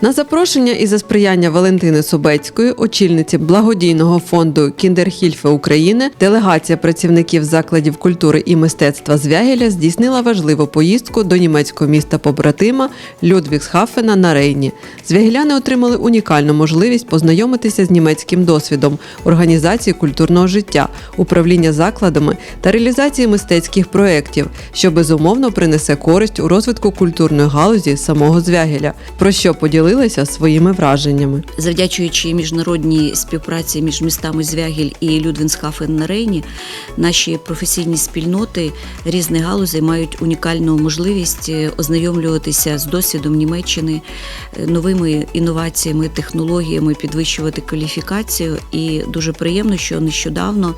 На запрошення і за сприяння Валентини Собецької, очільниці благодійного фонду Кіндерхільфе України, делегація працівників закладів культури і мистецтва Звягеля здійснила важливу поїздку до німецького міста побратима Людвігсхафена на Рейні. Звягеляни отримали унікальну можливість познайомитися з німецьким досвідом організації культурного життя, управління закладами та реалізації мистецьких проєктів, що безумовно принесе користь у розвитку культурної галузі самого Звягеля, про що поділилися своїми враженнями. Завдячуючи міжнародній співпраці між містами Звягіль і Людвінсхафен на Рейні, наші професійні спільноти різних галузей мають унікальну можливість е, ознайомлюватися з досвідом Німеччини, е, новими інноваціями, технологіями, підвищувати кваліфікацію. І дуже приємно, що нещодавно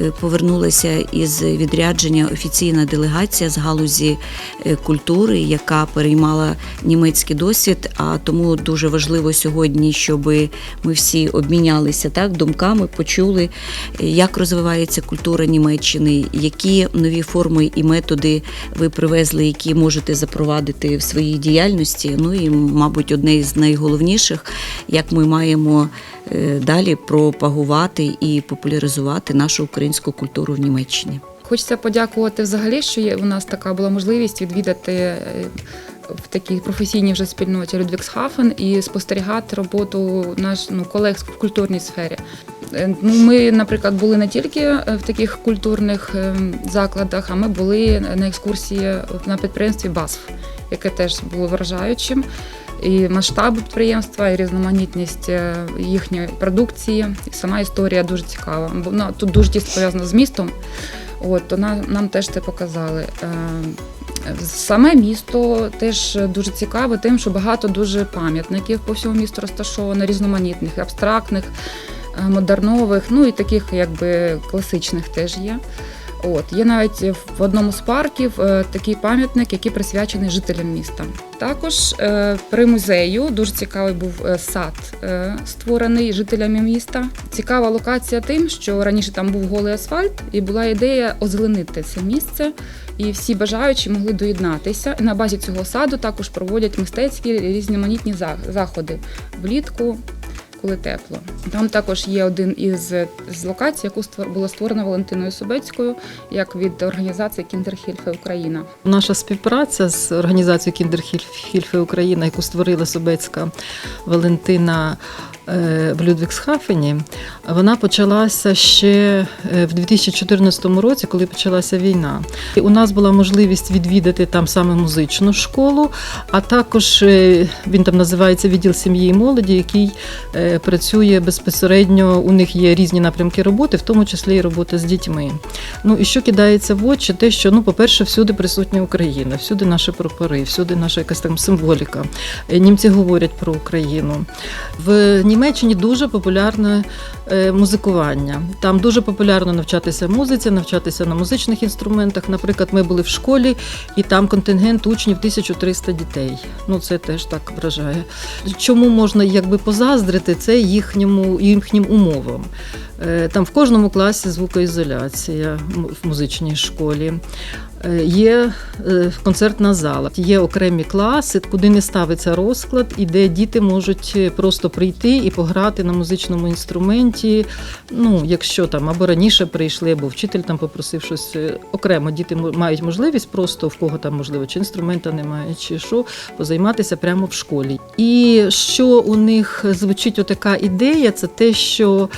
е, повернулася із відрядження офіційна делегація з галузі культури, яка переймала німецький досвід. А тому дуже важливо сьогодні, щоб ми всі обмінялися так думками, почули, як розвивається культура Німеччини, які нові форми і методи ви привезли, які можете запровадити в своїй діяльності. Ну і, мабуть, одне із найголовніших, як ми маємо е, далі пропагувати і популяризувати нашу українську культуру в Німеччині. Хочеться подякувати взагалі, що є у нас така була можливість відвідати е, в такій професійній вже спільноті Людвіксхафен і спостерігати роботу наш ну, колег в культурній сфері. Е, Ну, ми, наприклад, були не тільки е, в таких культурних закладах, а ми були на екскурсії на підприємстві БАСФ, яке теж було вражаючим. І масштаб підприємства, і різноманітність їхньої продукції, і сама історія дуже цікава. Бо вона тут дуже тісно пов'язана з містом. От, то нам, нам теж це показали. Е, Саме місто теж дуже цікаве тим, що багато дуже пам'ятників по всьому місту розташовано, різноманітних, абстрактних, е, модернових, ну і таких якби класичних теж є. От є навіть в одному з парків е, такий пам'ятник, який присвячений жителям міста. Також е, при музею дуже цікавий був е, сад, створений жителями міста. Цікава локація тим, що раніше там був голий асфальт, і була ідея озеленити це місце. І всі бажаючі могли доєднатися. На базі цього саду також проводять мистецькі різноманітні заходи влітку, коли тепло. Там також є один із з локацій, яку була створена Валентиною Собецькою, як від організації Кіндерхільфи Україна. Наша співпраця з організацією Кіндерхільфи Україна, яку створила Собецька Валентина в Людвігсхафені, вона почалася ще е, в 2014 році, коли почалася війна. І у нас була можливість відвідати там саме музичну школу, а також е, він там називається відділ сім'ї і молоді, який е, працює безпосередньо. У них є різні напрямки роботи, в тому числі і робота з дітьми. Ну і що кидається в очі, те, що ну, по-перше, всюди присутня Україна, всюди наші прапори, всюди наша якась там символіка. Е, Німці говорять про Україну. В Німеччині дуже популярне е, музикування. Там дуже популярно навчатися музиці, навчатися на музичних інструментах. Наприклад, ми були в школі, і там контингент учнів 1300 дітей. Ну це теж так вражає. Чому можна якби позаздрити це їхньому їхнім умовам? Е, Там в кожному класі звукоізоляція в музичній школі. Е, Є е, концертна зала, є окремі класи, куди не ставиться розклад, і де діти можуть просто прийти і пограти на музичному інструменті. Ну, якщо там або раніше прийшли, або вчитель там попросив щось окремо. Діти мають можливість просто в кого там можливо чи інструмента немає, чи що позайматися прямо в школі. І що у них звучить отака ідея, це те, що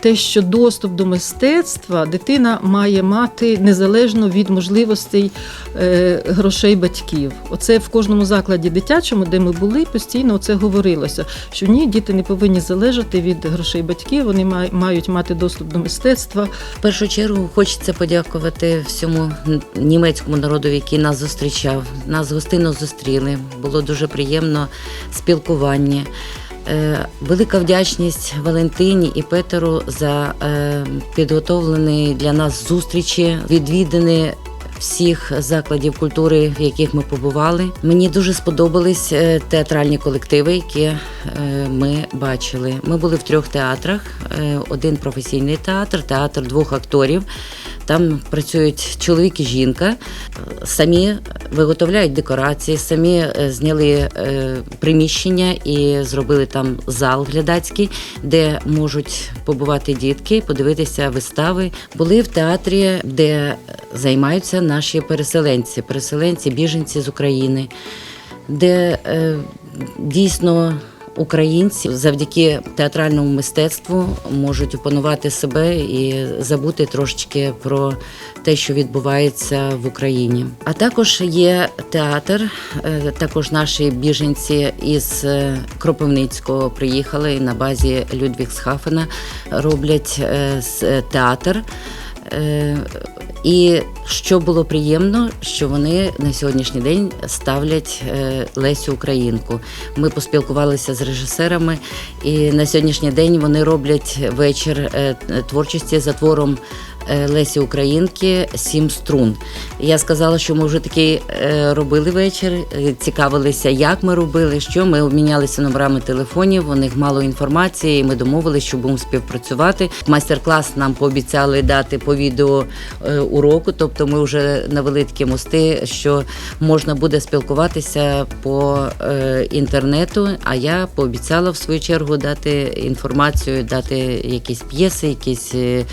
те, що доступ до мистецтва дитина має мати незалежно від можливостей е, грошей батьків. Оце в кожному закладі дитячому, де ми були, постійно це говорилося. Що ні, діти не повинні залежати від грошей батьків, вони мають мати доступ до мистецтва. В першу чергу хочеться подякувати всьому німецькому народу, який нас зустрічав. Нас гостинно зустріли. Було дуже приємно спілкування. Е, Велика вдячність Валентині і Петеру за е, підготовлені для нас зустрічі, відвідані всіх закладів культури, в яких ми побували. Мені дуже сподобались е, театральні колективи, які е, ми бачили. Ми були в трьох театрах: Е, один професійний театр, театр двох акторів. Там працюють чоловік і жінка, самі виготовляють декорації, самі зняли приміщення і зробили там зал глядацький, де можуть побувати дітки, подивитися вистави. Були в театрі, де займаються наші переселенці, переселенці, біженці з України, де е, дійсно. Українці завдяки театральному мистецтву можуть опанувати себе і забути трошечки про те, що відбувається в Україні. А також є театр, е, також наші біженці із е, Кропивницького приїхали на базі Людвігсхафена, роблять театр. І що було приємно, що вони на сьогоднішній день ставлять е, Лесю Українку. Ми поспілкувалися з режисерами, і на сьогоднішній день вони роблять вечір е, творчості за твором Лесі Українки Сім струн. Я сказала, що ми вже такий е, робили вечір, е, цікавилися, як ми робили, що ми обмінялися номерами телефонів. У них мало інформації. і Ми домовилися, що будемо співпрацювати. Майстер-клас нам пообіцяли дати по відео е, уроку. Тобто, ми вже навели такі мости, що можна буде спілкуватися по е, інтернету. А я пообіцяла в свою чергу дати інформацію, дати якісь п'єси, якісь е,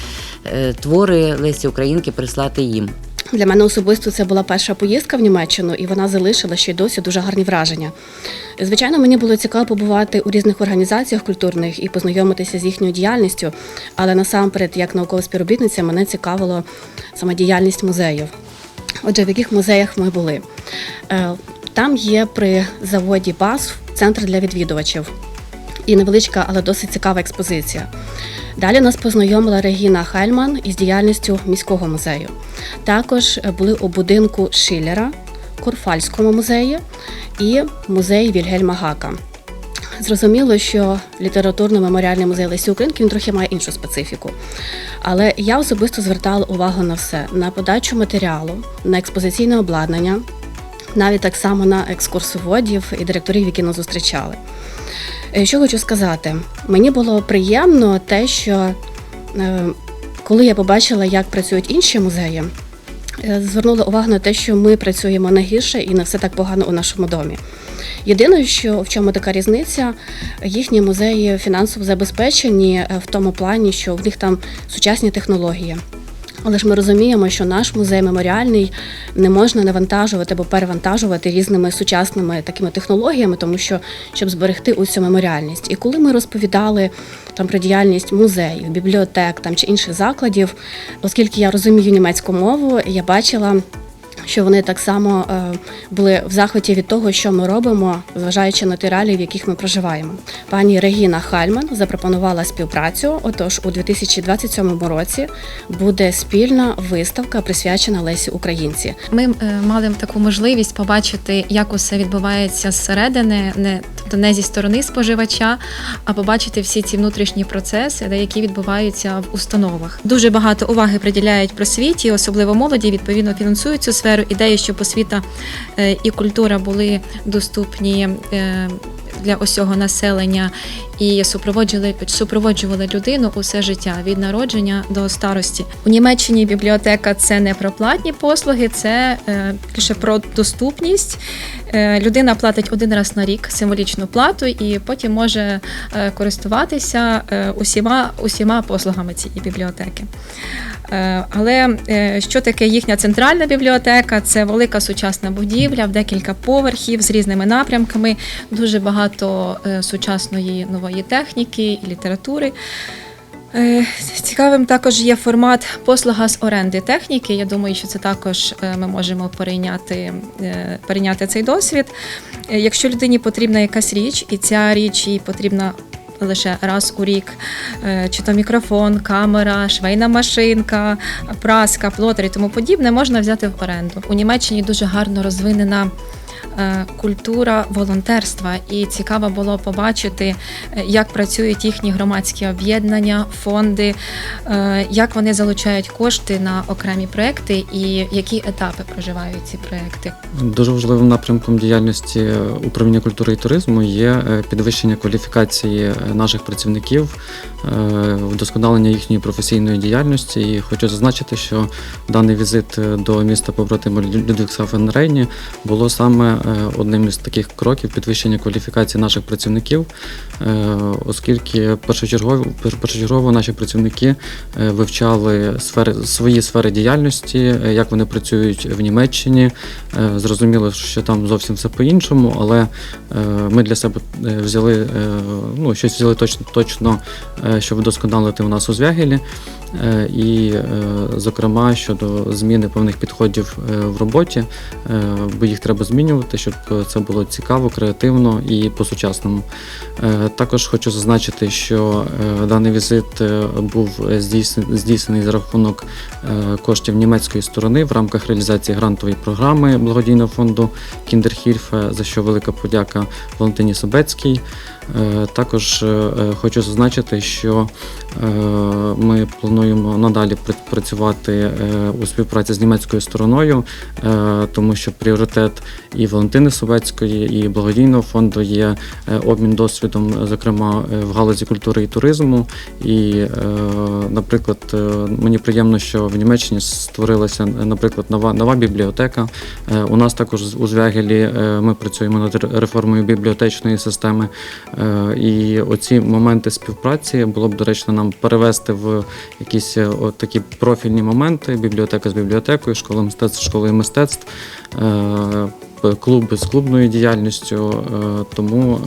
е, твори Лесі Українки, прислати їм. Для мене особисто це була перша поїздка в Німеччину, і вона залишила ще й досі дуже гарні враження. Звичайно, мені було цікаво побувати у різних організаціях культурних і познайомитися з їхньою діяльністю, але насамперед, як наукова співробітниця, мене цікавила саме діяльність музеїв. Отже, в яких музеях ми були? Е, Там є при заводі БАСФ центр для відвідувачів і невеличка, але досить цікава експозиція. Далі нас познайомила Регіна Хельман із діяльністю міського музею. Також е, були у будинку Шиллера, Корфальському музеї і музеї Вільгельма Гака. Зрозуміло, що літературно-меморіальний музей Лесі Українки він трохи має іншу специфіку. Але я особисто звертала увагу на все: на подачу матеріалу, на експозиційне обладнання, навіть так само на екскурсоводів і директорів, які нас зустрічали. Е, Що хочу сказати, мені було приємно те, що е, коли я побачила, як працюють інші музеї, е, звернула увагу на те, що ми працюємо не гірше і не все так погано у нашому домі. Єдине, що в чому така різниця, їхні музеї фінансово забезпечені в тому плані, що в них там сучасні технології. Але ж ми розуміємо, що наш музей меморіальний не можна навантажувати або перевантажувати різними сучасними такими технологіями, тому що щоб зберегти усю меморіальність. І коли ми розповідали там про діяльність музеїв, бібліотек там чи інших закладів, оскільки я розумію німецьку мову, я бачила. Що вони так само е, були в захваті від того, що ми робимо, зважаючи на ті реалії, в яких ми проживаємо. Пані Регіна Хальман запропонувала співпрацю. Отож, у 2027 році буде спільна виставка присвячена Лесі Українці. Ми е, мали таку можливість побачити, як усе відбувається зсередини, не тобто не зі сторони споживача, а побачити всі ці внутрішні процеси, які відбуваються в установах. Дуже багато уваги приділяють просвіті, особливо молоді. Відповідно фінансують цю сферу. Ідея, щоб освіта е, і культура були доступні. Для усього населення і супроводжували, супроводжували людину усе життя від народження до старості. У Німеччині бібліотека це не про платні послуги, це е, більше про доступність. Е, людина платить один раз на рік символічну плату і потім може е, користуватися усіма, усіма послугами цієї бібліотеки. Але що таке їхня центральна бібліотека? Це велика сучасна будівля в декілька поверхів з різними напрямками, дуже багато е, сучасної нової техніки і літератури. Е, Цікавим також є формат послуга з оренди техніки. Я думаю, що це також е, ми можемо перейняти, перейняти цей досвід. Якщо людині потрібна якась річ, і ця річ їй потрібна лише раз у рік, чи то мікрофон, камера, швейна машинка, праска, плотер і тому подібне, можна взяти в оренду. У Німеччині дуже гарно розвинена культура волонтерства, і цікаво було побачити, е, як працюють їхні громадські об'єднання, фонди, е, як вони залучають кошти на окремі проекти і які етапи проживають ці проекти. Дуже важливим напрямком діяльності управління культури і туризму є е, підвищення кваліфікації е, наших працівників, е, вдосконалення їхньої професійної діяльності. І хочу зазначити, що даний візит е, до міста побратима Людвігсхафен на Рейні було саме е, одним із таких кроків підвищення кваліфікації наших працівників, е, оскільки першочергово, першочергово наші працівники е, вивчали сфери свої сфери діяльності, як вони працюють в Німеччині. Зрозуміло, що там зовсім все по-іншому, але ми для себе взяли ну, щось взяли точно, точно щоб вдосконалити у нас у Звягелі. І, зокрема, щодо зміни певних підходів в роботі, бо їх треба змінювати, щоб це було цікаво, креативно і по-сучасному. Е, Також хочу зазначити, що е, даний візит е, був здійснений, за рахунок е, коштів німецької сторони в рамках реалізації грантової програми благодійного фонду Кіндерхільфе, за що велика подяка Валентині Собецькій. Е, Також е, е, хочу зазначити, що ми плануємо надалі працювати у співпраці з німецькою стороною, тому що пріоритет і Валентини Собецької, і благодійного фонду є обмін досвідом, зокрема в галузі культури і туризму. І, наприклад, мені приємно, що в Німеччині створилася, наприклад, нова нова бібліотека. У нас також у Звягелі ми працюємо над реформою бібліотечної системи. Е, І оці моменти співпраці було б доречно нам перевести в якісь е, от такі профільні моменти: бібліотека з бібліотекою, школа мистецтв, з школою мистецтв. е, Клуби з клубною діяльністю, тому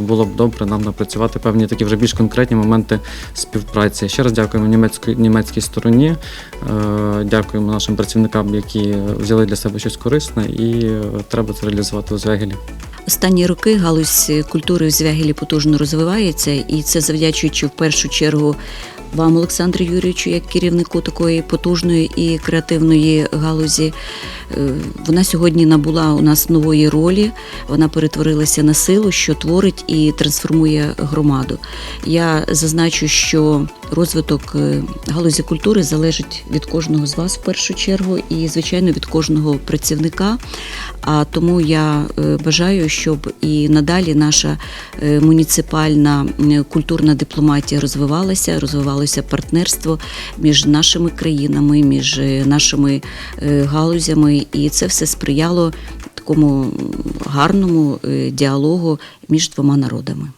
було б добре нам напрацювати певні такі вже більш конкретні моменти співпраці. Ще раз дякуємо німецькій, німецькій стороні, дякуємо нашим працівникам, які взяли для себе щось корисне, і треба це реалізувати у Звягелі. Останні роки галузь культури в Звягелі потужно розвивається, і це завдячуючи в першу чергу вам, Олександру Юрійовичу, як керівнику такої потужної і креативної галузі. Е, Вона сьогодні набула у нас нової ролі. Вона перетворилася на силу, що творить і трансформує громаду. Я зазначу, що розвиток е, галузі культури залежить від кожного з вас в першу чергу, і звичайно від кожного працівника. А тому я е, бажаю, щоб і надалі наша муніципальна культурна дипломатія розвивалася, розвивалася, розвивалося партнерство між нашими країнами, між е, нашими е, галузями, і це все сприяло такому гарному е, діалогу між двома народами.